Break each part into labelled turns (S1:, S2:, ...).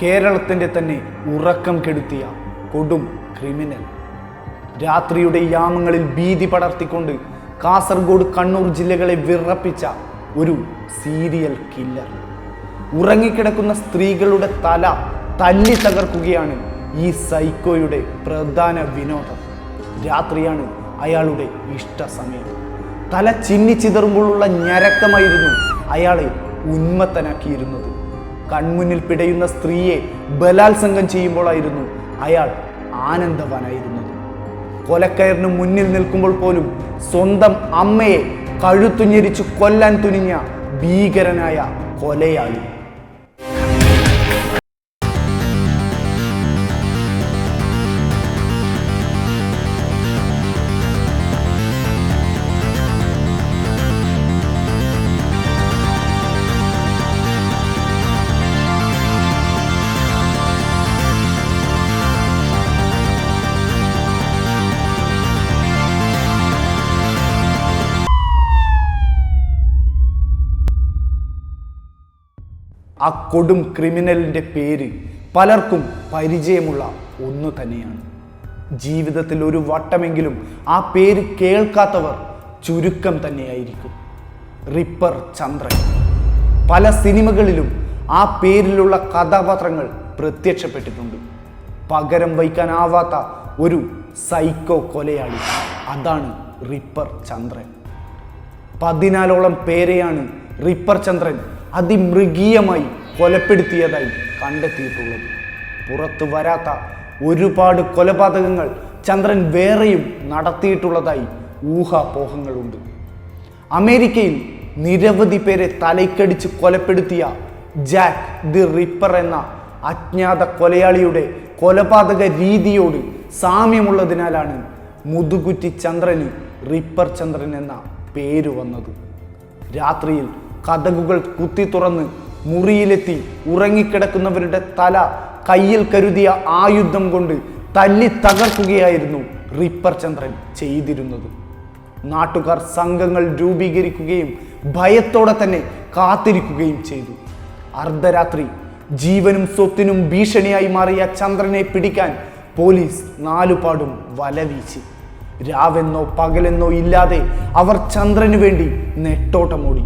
S1: കേരളത്തിന്റെ തന്നെ ഉറക്കം കെടുത്തിയ കൊടും ക്രിമിനൽ. രാത്രിയുടെ യാമങ്ങളിൽ ഭീതി പടർത്തിക്കൊണ്ട് കാസർഗോഡ് കണ്ണൂർ ജില്ലകളെ വിറപ്പിച്ച ഒരു സീരിയൽ കില്ലർ. ഉറങ്ങിക്കിടക്കുന്ന സ്ത്രീകളുടെ തല തല്ലി തകർക്കുകയാണ് ഈ സൈക്കോയുടെ പ്രധാന വിനോദം. രാത്രിയാണ് അയാളുടെ ഇഷ്ടസമയം തല ചിന്നിച്ചിതറുമ്പോഴുള്ള ഞരക്കമായിരുന്നു അയാളെ ഉന്മത്തനാക്കിയിരുന്നത്. കൺമുന്നിൽ പിടയുന്ന സ്ത്രീയെ ബലാത്സംഗം ചെയ്യുമ്പോഴായിരുന്നു അയാൾ ആനന്ദവാനായിരുന്നത് കൊലക്കയറിന് മുന്നിൽ നിൽക്കുമ്പോൾ പോലും സ്വന്തം അമ്മയെ കഴുത്തുഞ്ഞെരിച്ചു കൊല്ലാൻ തുനിഞ്ഞ ഭീകരനായ കൊലയാളി. ആ കൊടും ക്രിമിനലിന്റെ പേര് പലർക്കും പരിചയമുള്ള ഒന്ന് തന്നെയാണ്. ജീവിതത്തിൽ ഒരു വട്ടമെങ്കിലും ആ പേര് കേൾക്കാത്തവർ ചുരുക്കം തന്നെയായിരിക്കും. റിപ്പർ ചന്ദ്രൻ. പല സിനിമകളിലും ആ പേരിലുള്ള കഥാപാത്രങ്ങൾ പ്രത്യക്ഷപ്പെട്ടിട്ടുണ്ട്. പകരം വയ്ക്കാനാവാത്ത ഒരു സൈക്കോ കൊലയാളി. അതാണ് റിപ്പർ ചന്ദ്രൻ. പതിനാലോളം പേരെയാണ് റിപ്പർ ചന്ദ്രൻ അതിമൃഗീയമായി കൊലപ്പെടുത്തിയതായി കണ്ടെത്തിയിട്ടുള്ളത്. പുറത്തു വരാത്ത ഒരുപാട് കൊലപാതകങ്ങൾ ചന്ദ്രൻ വേറെയും നടത്തിയിട്ടുള്ളതായി ഊഹാപോഹങ്ങളുണ്ട്. അമേരിക്കയിൽ നിരവധി പേരെ തലയ്ക്കടിച്ച് കൊലപ്പെടുത്തിയ ജാക്ക് ദി റിപ്പർ എന്ന അജ്ഞാത കൊലയാളിയുടെ കൊലപാതക രീതിയോട് സാമ്യമുള്ളതിനാലാണ് മുതുകുറ്റി ചന്ദ്രന് റിപ്പർ ചന്ദ്രൻ എന്ന പേര് വന്നത്. രാത്രിയിൽ കഥകുകൾ കുത്തി തുറന്ന് മുറിയിലെത്തി ഉറങ്ങിക്കിടക്കുന്നവരുടെ തല കയ്യിൽ കരുതിയ ആയുധം കൊണ്ട് തല്ലി തകർക്കുകയായിരുന്നു റിപ്പർ ചന്ദ്രൻ ചെയ്തിരുന്നത്. നാട്ടുകാർ സംഘങ്ങൾ രൂപീകരിക്കുകയും ഭയത്തോടെ തന്നെ കാത്തിരിക്കുകയും ചെയ്തു. അർദ്ധരാത്രി ജീവനും സ്വത്തിനും ഭീഷണിയായി മാറിയ ചന്ദ്രനെ പിടിക്കാൻ പോലീസ് നാലുപാടും വലവീശി. രാവെന്നോ പകലെന്നോ ഇല്ലാതെ അവർ ചന്ദ്രനു വേണ്ടി നെട്ടോട്ടമോടി.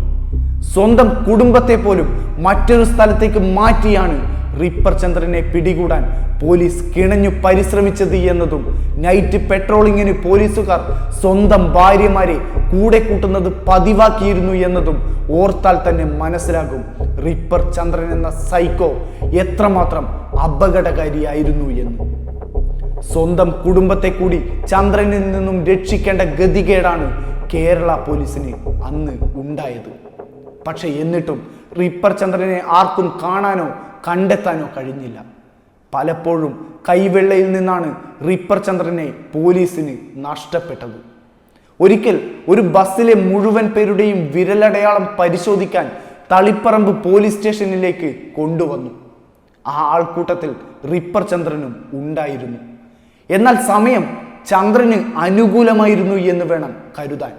S1: സ്വന്തം കുടുംബത്തെ പോലും മറ്റൊരു സ്ഥലത്തേക്ക് മാറ്റിയാണ് റിപ്പർ ചന്ദ്രനെ പിടികൂടാൻ പോലീസ് കിണഞ്ഞു പരിശ്രമിച്ചത് എന്നതും നൈറ്റ് പെട്രോളിങ്ങിന് പോലീസുകാർ സ്വന്തം ഭാര്യമാരെ കൂടെ കൂട്ടുന്നത് പതിവാക്കിയിരുന്നു എന്നതും ഓർത്താൽ തന്നെ മനസ്സിലാകും. റിപ്പർ ചന്ദ്രൻ എന്ന സൈക്കോ എത്രമാത്രം അപകടകാരിയായിരുന്നു എന്ന്. സ്വന്തം കുടുംബത്തെ കൂടി ചന്ദ്രനിൽ നിന്നും രക്ഷിക്കേണ്ട ഗതികേടാണ് കേരള പോലീസിന് അന്ന് ഉണ്ടായത്. പക്ഷെ എന്നിട്ടും റിപ്പർ ചന്ദ്രനെ ആർക്കും കാണാനോ കണ്ടെത്താനോ കഴിഞ്ഞില്ല. പലപ്പോഴും കൈവെള്ളയിൽ നിന്നാണ് റിപ്പർ ചന്ദ്രനെ പോലീസിന് നഷ്ടപ്പെട്ടത്. ഒരിക്കൽ ഒരു ബസ്സിലെ മുഴുവൻ പേരുടെയും വിരലടയാളം പരിശോധിക്കാൻ തളിപ്പറമ്പ് പോലീസ് സ്റ്റേഷനിലേക്ക് കൊണ്ടുവന്നു. ആ ആൾക്കൂട്ടത്തിൽ റിപ്പർ ചന്ദ്രനും ഉണ്ടായിരുന്നു. എന്നാൽ സമയം ചന്ദ്രന് അനുകൂലമായിരുന്നു എന്ന് വേണം കരുതാൻ.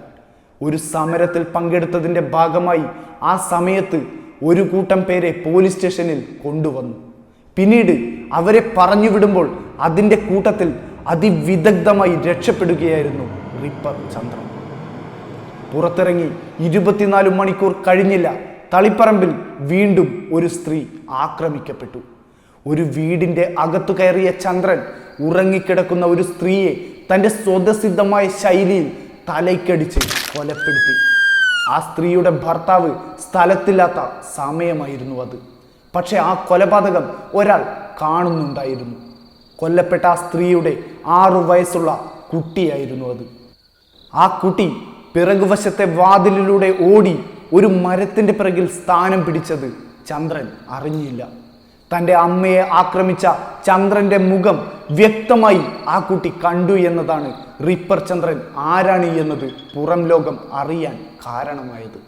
S1: ഒരു സമരത്തിൽ പങ്കെടുത്തതിന്റെ ഭാഗമായി ആ സമയത്ത് ഒരു കൂട്ടം പേരെ പോലീസ് സ്റ്റേഷനിൽ കൊണ്ടുവന്നു. പിന്നീട് അവരെ പറഞ്ഞു വിടുമ്പോൾ അതിന്റെ കൂട്ടത്തിൽ അതിവിദഗ്ധമായി രക്ഷപ്പെടുകയായിരുന്നു റിപ്പർ ചന്ദ്രൻ. പുറത്തിറങ്ങി ഇരുപത്തിനാല് മണിക്കൂർ കഴിഞ്ഞില്ല. തളിപ്പറമ്പിൽ വീണ്ടും ഒരു സ്ത്രീ ആക്രമിക്കപ്പെട്ടു. ഒരു വീടിന്റെ അകത്തു കയറിയ ചന്ദ്രൻ ഉറങ്ങിക്കിടക്കുന്ന ഒരു സ്ത്രീയെ തന്റെ സ്വതസിദ്ധമായ ശൈലിയിൽ തലയ്ക്കടിച്ച് കൊലപ്പെടുത്തി. ആ സ്ത്രീയുടെ ഭർത്താവ് സ്ഥലത്തില്ലാത്ത സമയമായിരുന്നു അത്. പക്ഷേ ആ കൊലപാതകം ഒരാൾ കാണുന്നുണ്ടായിരുന്നു. കൊല്ലപ്പെട്ട ആ സ്ത്രീയുടെ ആറു വയസ്സുള്ള കുട്ടിയായിരുന്നു അത്. ആ കുട്ടി പിറകുവശത്തെ വാതിലിലൂടെ ഓടി ഒരു മരത്തിന്റെ പിറകിൽ സ്ഥാനം പിടിച്ചത് ചന്ദ്രൻ. അറിഞ്ഞില്ല. തന്റെ അമ്മയെ ആക്രമിച്ച ചന്ദ്രന്റെ മുഖം വ്യക്തമായി ആ കുട്ടി കണ്ടു എന്നതാണ് റിപ്പർ ചന്ദ്രൻ ആരാണ് എന്നത് പുറം ലോകം അറിയാൻ കാരണമായത്.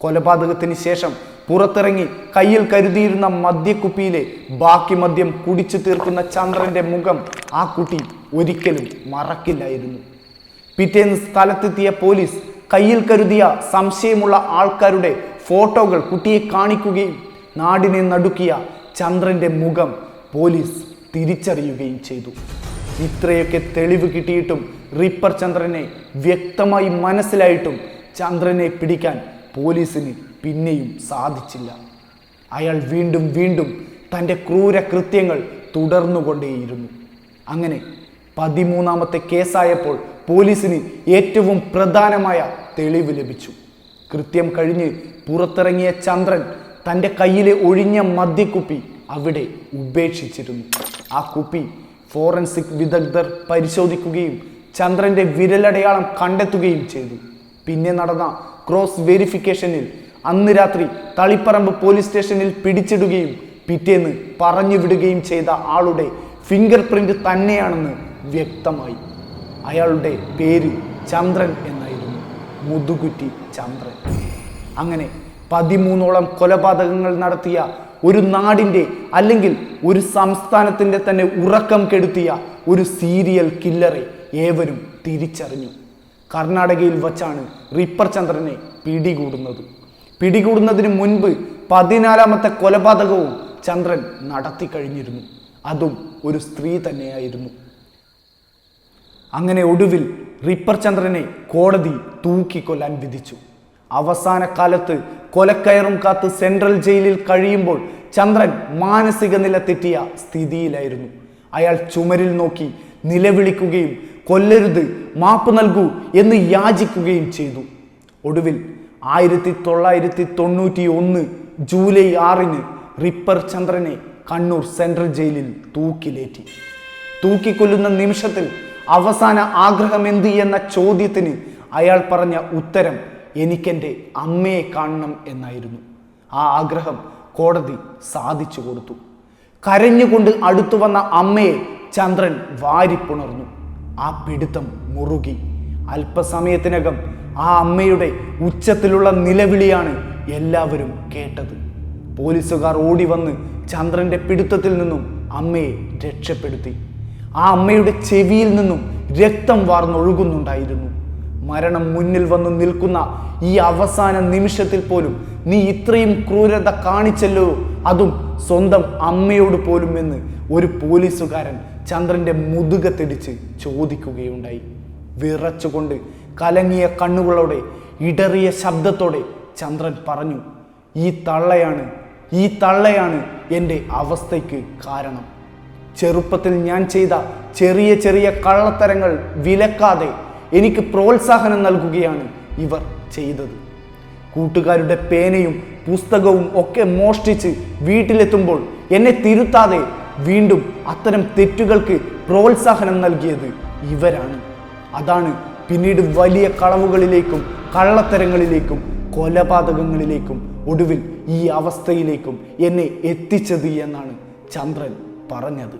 S1: കൊലപാതകത്തിന് ശേഷം പുറത്തിറങ്ങി കയ്യിൽ കരുതിയിരുന്ന മദ്യക്കുപ്പിയിലെ ബാക്കി മദ്യം കുടിച്ചു തീർക്കുന്ന ചന്ദ്രന്റെ മുഖം ആ കുട്ടി ഒരിക്കലും മറക്കില്ലായിരുന്നു. പിറ്റേന്ന് സ്ഥലത്തെത്തിയ പോലീസ് കയ്യിൽ കരുതിയ സംശയമുള്ള ആൾക്കാരുടെ ഫോട്ടോകൾ കുട്ടിയെ കാണിക്കുകയും നാടിനെ നടുക്കിയ ചന്ദ്രന്റെ മുഖം പോലീസ് തിരിച്ചറിയുകയും ചെയ്തു. ഇത്രയൊക്കെ തെളിവ് കിട്ടിയിട്ടും റിപ്പർ ചന്ദ്രനെ വ്യക്തമായി മനസ്സിലായിട്ടും ചന്ദ്രനെ പിടിക്കാൻ പോലീസിന് പിന്നെയും സാധിച്ചില്ല. അയാൾ വീണ്ടും വീണ്ടും തന്റെ ക്രൂര കൃത്യങ്ങൾ തുടർന്നുകൊണ്ടേയിരുന്നു. അങ്ങനെ പതിമൂന്നാമത്തെ കേസായപ്പോൾ പോലീസിന് ഏറ്റവും പ്രധാനമായ തെളിവ് ലഭിച്ചു. കൃത്യം കഴിഞ്ഞ് പുറത്തിറങ്ങിയ ചന്ദ്രൻ തന്റെ കയ്യിലെ ഒഴിഞ്ഞ മദ്യക്കുപ്പി അവിടെ ഉപേക്ഷിച്ചിരുന്നു. ആ കുപ്പി ഫോറൻസിക് വിദഗ്ധർ പരിശോധിക്കുകയും ചന്ദ്രന്റെ വിരലടയാളം കണ്ടെത്തുകയും ചെയ്തു. പിന്നെ നടന്ന ക്രോസ് വെരിഫിക്കേഷനിൽ അന്ന് രാത്രി തളിപ്പറമ്പ് പോലീസ് സ്റ്റേഷനിൽ പിടിച്ചിടുകയും പിറ്റേന്ന് പറഞ്ഞു വിടുകയും ചെയ്ത ആളുടെ ഫിംഗർ പ്രിന്റ് തന്നെയാണെന്ന് വ്യക്തമായി. അയാളുടെ പേര് ചന്ദ്രൻ എന്നായിരുന്നു. മുതുകുറ്റി ചന്ദ്രൻ. അങ്ങനെ പതിമൂന്നോളം കൊലപാതകങ്ങൾ നടത്തിയ ഒരു നാടിന്റെ അല്ലെങ്കിൽ ഒരു സംസ്ഥാനത്തിന്റെ തന്നെ ഉറക്കം കെടുത്തിയ ഒരു സീരിയൽ കില്ലറെ ഏവരും തിരിച്ചറിഞ്ഞു. കർണാടകയിൽ വച്ചാണ് റിപ്പർ ചന്ദ്രനെ പിടികൂടുന്നത്. പിടികൂടുന്നതിന് മുൻപ് പതിനാലാമത്തെ കൊലപാതകവും ചന്ദ്രൻ നടത്തി കഴിഞ്ഞിരുന്നു. അതും ഒരു സ്ത്രീ തന്നെയായിരുന്നു. അങ്ങനെ ഒടുവിൽ റിപ്പർ ചന്ദ്രനെ കോടതി തൂക്കിക്കൊല്ലാൻ വിധിച്ചു. അവസാന കാലത്ത് കൊലക്കയറും കാത്ത് സെൻട്രൽ ജയിലിൽ കഴിയുമ്പോൾ ചന്ദ്രൻ മാനസിക നില തെറ്റിയ സ്ഥിതിയിലായിരുന്നു. അയാൾ ചുമരിൽ നോക്കി നിലവിളിക്കുകയും കൊല്ലരുത് മാപ്പ് നൽകൂ എന്ന് യാചിക്കുകയും ചെയ്തു. ഒടുവിൽ ആയിരത്തി തൊള്ളായിരത്തി തൊണ്ണൂറ്റി ഒന്ന് ജൂലൈ ആറിന് റിപ്പർ ചന്ദ്രനെ കണ്ണൂർ സെൻട്രൽ ജയിലിൽ തൂക്കിലേറ്റി. തൂക്കിക്കൊല്ലുന്ന നിമിഷത്തിൽ അവസാന ആഗ്രഹം എന്ത് എന്ന ചോദ്യത്തിന് അയാൾ പറഞ്ഞ ഉത്തരം എനിക്കെന്റെ അമ്മയെ കാണണം എന്നായിരുന്നു. ആ ആഗ്രഹം കോടതി സാധിച്ചു കൊടുത്തു. കരഞ്ഞുകൊണ്ട് അടുത്തു വന്ന അമ്മയെ ചന്ദ്രൻ വാരിപ്പുണർന്നു. ആ പിടുത്തം മുറുകി. അല്പസമയത്തിനകം ആ അമ്മയുടെ ഉച്ചത്തിലുള്ള നിലവിളിയാണ് എല്ലാവരും കേട്ടത്. പോലീസുകാർ ഓടി വന്ന് ചന്ദ്രന്റെ പിടുത്തത്തിൽ നിന്നും അമ്മയെ രക്ഷപ്പെടുത്തി. ആ അമ്മയുടെ ചെവിയിൽ നിന്നും രക്തം വാർന്നൊഴുകുന്നുണ്ടായിരുന്നു. മരണം മുന്നിൽ വന്ന് നിൽക്കുന്ന ഈ അവസാന നിമിഷത്തിൽ പോലും നീ ഇത്രയും ക്രൂരത കാണിച്ചല്ലോ. അതും സ്വന്തം അമ്മയോട് പോലും എന്ന് ഒരു പോലീസുകാരൻ ചന്ദ്രന്റെ മുതുകത്തിടിച്ച് ചോദിക്കുകയുണ്ടായി. വിറച്ചുകൊണ്ട് കലങ്ങിയ കണ്ണുകളോടെ ഇടറിയ ശബ്ദത്തോടെ ചന്ദ്രൻ പറഞ്ഞു ഈ തള്ളയാണ് ഈ തള്ളയാണ് എന്റെ അവസ്ഥയ്ക്ക് കാരണം. ചെറുപ്പത്തിൽ ഞാൻ ചെയ്ത ചെറിയ ചെറിയ കള്ളത്തരങ്ങൾ വിലക്കാതെ എനിക്ക് പ്രോത്സാഹനം നൽകുകയാണ് ഇവർ ചെയ്തത്. കൂട്ടുകാരുടെ പേനയും പുസ്തകവും ഒക്കെ മോഷ്ടിച്ച് വീട്ടിലെത്തുമ്പോൾ എന്നെ തിരുത്താതെ വീണ്ടും അത്തരം തെറ്റുകൾക്ക് പ്രോത്സാഹനം നൽകിയത് ഇവരാണ്. അതാണ് പിന്നീട് വലിയ കളവുകളിലേക്കും കള്ളത്തരങ്ങളിലേക്കും കൊലപാതകങ്ങളിലേക്കും ഒടുവിൽ ഈ അവസ്ഥയിലേക്കും എന്നെ എത്തിച്ചത് എന്നാണ് ചന്ദ്രൻ പറഞ്ഞത്.